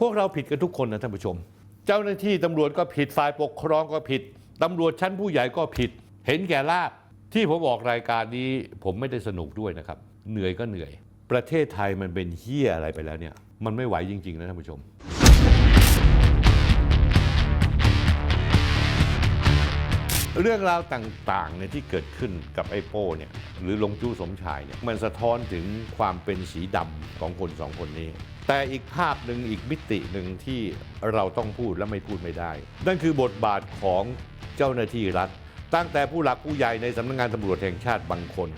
พวกเราผิดกันทุกคนนะท่านผู้ชม เจ้าหน้าที่ตำรวจก็ผิดฝ่ายปกครองก็ผิดตำรวจชั้นผู้ใหญ่ก็ผิด เห็นแก่ลาบที่ผมออกรายการนี้ผมไม่ได้สนุกด้วยนะครับ เหนื่อยก็เหนื่อย ประเทศไทยมันเป็นเฮี้ยอะไรไปแล้วเนี่ย มันไม่ไหวจริง ๆ นะท่านผู้ชม เรื่องราวต่างๆเนี่ยที่เกิดขึ้นกับไอ้โป้เนี่ยหรือลงจู้สมชายเนี่ยมันสะท้อนถึงความเป็นสีดำของคนสองคนนี้ แต่อีกภาพหนึ่งอีกมิติหนึ่งที่เราต้องพูดและไม่พูดไม่ได้ นั่นคือบทบาทของเจ้าหน้าที่รัฐ ตั้งแต่ผู้หลักผู้ใหญ่ในสำนักงานตำรวจแห่งชาติบางคน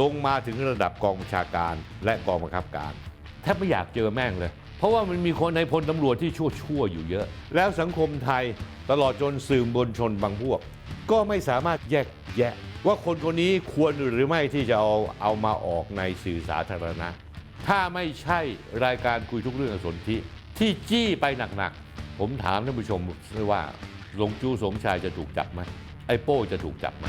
ลงมาถึงระดับกองบัญชาการและกองบังคับการแทบไม่อยากเจอแม่งเลย เพราะว่ามันมีคนในพลตำรวจที่ชั่วๆอยู่เยอะ แล้วสังคมไทยตลอดจนสื่อมวลชนบางพวก ก็ไม่สามารถแยกแยะ ว่าคนคนนี้ควรหรือไม่ที่จะเอาเอามาออกในสื่อสาธารณะ ถ้าไม่ใช่รายการคุยทุกเรื่องสนธิที่จี้ไปหนักๆ ผมถามท่านผู้ชมว่าหลงจูสมชายจะถูกจับไหมไอ้โป้จะถูกจับไหม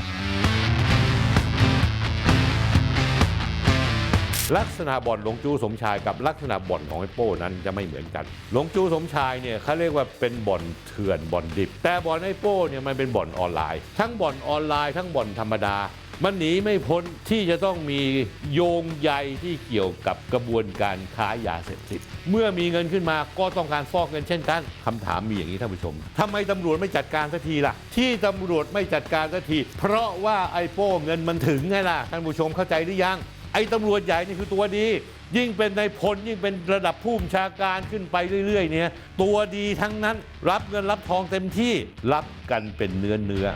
ลักษณะบ่อนหลงจูสมชายกับลักษณะบ่อนของไอ้โป้นั้นจะไม่เหมือนกันหลงจูสมชายเนี่ยเขาเรียกว่าเป็นบ่อนเถื่อนบ่อนดิบ แต่บ่อนไอ้โป้เนี่ยมันเป็นบ่อนออนไลน์ ทั้งบ่อนออนไลน์ทั้งบ่อนธรรมดา มันหนีไม่พ้นที่จะต้องมีโยงใยที่เกี่ยวกับกระบวนการค้ายาเสพติด เมื่อมีเงินขึ้นมาก็ต้องการฟอกเงินเช่นกันคำถามมีอย่างนี้ท่านผู้ชมทำไมตำรวจไม่จัดการสักทีล่ะ ที่ตำรวจไม่จัดการสักที เพราะว่าไอ้โป้เงินมันถึงไงล่ะท่านผู้ชมเข้าใจหรือยัง ไอ้ตำรวจใหญ่นี่คือตัวดี ยิ่งเป็นในายพลยิ่งเป็นระดับผู้บัญชาการขึ้นไปเรื่อย ๆ เนี่ยตัวดีทั้งนั้นรับเงินรับทองเต็มที่รับกันเป็นเนื้อเนื้อ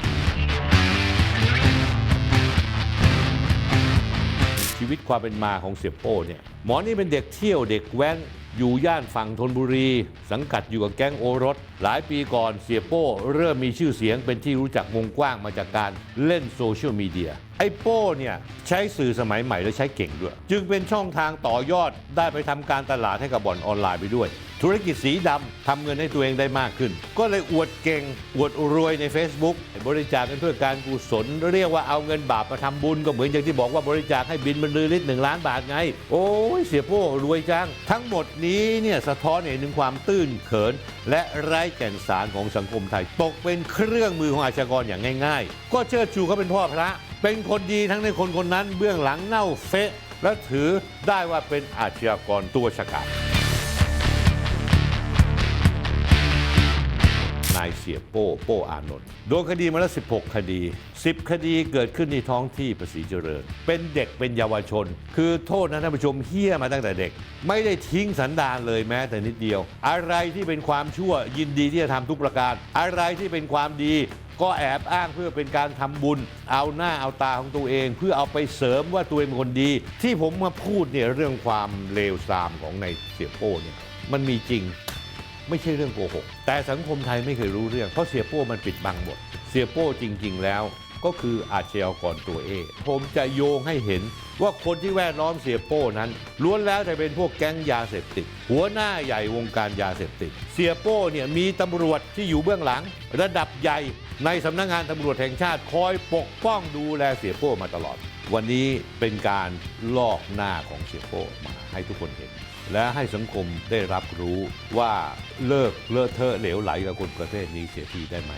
ชีวิตความเป็นมาของเสียโป้เนี่ยหมอนี่เป็นเด็กเที่ยวเด็กแว้นอยู่ย่านฝั่งธนบุรี สังกัดอยู่กับแก๊งโอรส หลายปีก่อนเสียโป้เริ่มมีชื่อเสียงเป็นที่รู้จักวงกว้างมาจากการเล่นโซเชียลมีเดียไอ้โป้เนี่ยใช้สื่อสมัยใหม่และใช้เก่งด้วย จึงเป็นช่องทางต่อยอดได้ไปทำการตลาดให้กับบ่อนออนไลน์ไปด้วย ธุรกิจสีดำทำเงินให้ตัวเองได้มากขึ้น ก็เลยอวดเก่ง อวดรวยใน Facebook บริจาคกันเพื่อการกุศล เรียกว่าเอาเงินบาปมาทำบุญก็เหมือนอย่างที่บอกว่าบริจาคให้บินบรรลือฤทธิ์หนึ่งล้านบาทไง โอ้ยเสียโป้รวยจัง ทั้งหมดนี้เนี่ยสะท้อนเห็นถึงความตื้นเขิน และไร้แก่นสารของสังคมไทย ตกเป็นเครื่องมือของอาชญากรอย่างง่าย ๆ ก็เชิดชูเขาเป็นพ่อพระ เป็นคนดีทั้งในคนคนนั้นเบื้องหลังเน่าเฟะและถือได้ว่าเป็นอาชญากรตัวฉกาจ นายเสียโป้โป้อานนท์โดนคดีมาแล้ว 16 คดี 10 คดีเกิดขึ้นในท้องที่ภาษีเจริญ เป็นเด็กเป็นเยาวชน คือโทษนะท่านผู้ชมเฮี้ยมาตั้งแต่เด็ก ไม่ได้ทิ้งสันดานเลยแม้แต่นิดเดียว อะไรที่เป็นความชั่วยินดีที่จะทำทุกประการ อะไรที่เป็นความดีก็แอบอ้างเพื่อเป็นการทำบุญ เอาหน้าเอาตาของตัวเอง เพื่อเอาไปเสริมว่าตัวเองเป็นคนดี ที่ผมมาพูดเนี่ยเรื่องความเลวทรามของนายเสียโป้เนี่ยมันมีจริง ไม่ใช่เรื่องโกหก แต่สังคมไทยไม่เคยรู้เรื่อง เพราะเสียโป้มันปิดบังหมด เสียโป้จริง ๆ แล้วก็คืออาชญากรตัวเองผมจะโยงให้เห็นว่าคนที่แวดล้อมเสียโป้นั้นล้วนแล้วแต่เป็นพวกแก๊งยาเสพติด หัวหน้าใหญ่วงการยาเสพติด เสียโป้เนี่ยมีตำรวจที่อยู่เบื้องหลัง ระดับใหญ่ในสำนักงานตำรวจแห่งชาติคอยปกป้องดูแลเสียโป้มาตลอด วันนี้เป็นการลอกหน้าของเสียโป้มา ให้ทุกคนเห็น และให้สังคมได้รับรู้ว่าเลิกเลอะเทอะเหลวไหลกับคนประเภทนี้เสียทีได้ไหม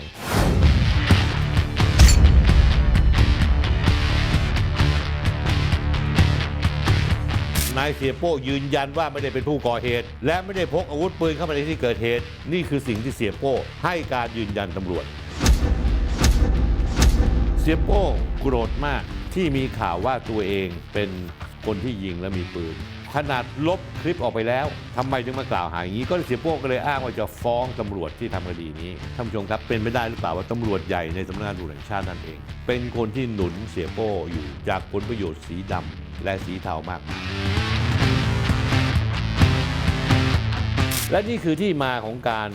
นายเสียโป้ยืนยันว่าไม่ได้เป็นผู้ก่อเหตุ และไม่ได้พกอาวุธปืนเข้ามาในที่เกิดเหตุ นี่คือสิ่งที่เสียโป้ให้การยืนยันตำรวจ เสียโป้โกรธมากที่มีข่าวว่าตัวเองเป็นคนที่ยิงและมีปืน ขนาดลบคลิปออกไปแล้วทำไมถึงมากล่าวหาอย่างนี้ ก็เสียโป้ก็เลยอ้างว่าจะฟ้องตำรวจที่ทำคดีนี้ท่านผู้ชมครับเป็นไม่ได้หรือเปล่าว่าตำรวจใหญ่ในสำนักงานตำรวจแห่งชาตินั่นเอง เป็นคนที่หนุนเสียโป้อยู่จากผลประโยชน์สีดำและสีเทามากมาย และนี่คือที่มาของการ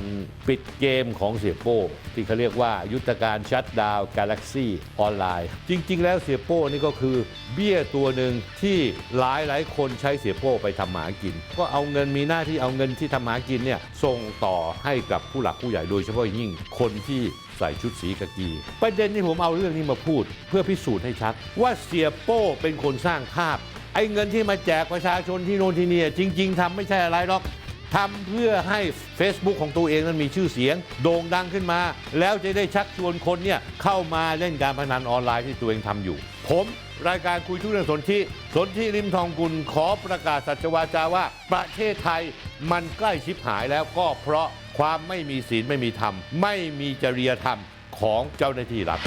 ปิดเกมของเสียโป้ที่เขาเรียกว่ายุทธการชัดดาวกาแล็กซี่ออนไลน์ จริง ๆ แล้วเสียโป้นี่ก็คือเบี้ยตัวหนึ่งที่หลายหลายๆคนใช้เสียโป้ไปทำหมากิน ก็เอาเงินมีหน้าที่เอาเงินที่ทำหมากินเนี่ยส่งต่อให้กับผู้หลักผู้ใหญ่โดยเฉพาะยิ่งคนที่ใส่ชุดสีกากี ประเด็นที่ผมเอาเรื่องนี้มาพูด เพื่อพิสูจน์ให้ชัด ว่าเสียโป้เป็นคนสร้างภาพไอ้เงินที่มาแจกประชาชนที่โน่นที่นี่จริง ๆทำไม่ใช่อะไรหรอก ทำเพื่อให้ Facebook ของตัวเองนั้นมีชื่อเสียง โด่งดังขึ้นมา แล้วจะได้ชักชวนคนเนี่ยเข้ามาเล่นการพนันออนไลน์ที่ตัวเองทำอยู่ ผมรายการคุยทุกเรื่องสนที่สนที่ริมทองกุลขอประกาศสัจวาจาว่า ประเทศไทยมันใกล้ชิบหายแล้วก็เพราะความไม่มีศีลไม่มีธรรม ไม่มีจริยธรรมของเจ้าหน้าที่รัฐ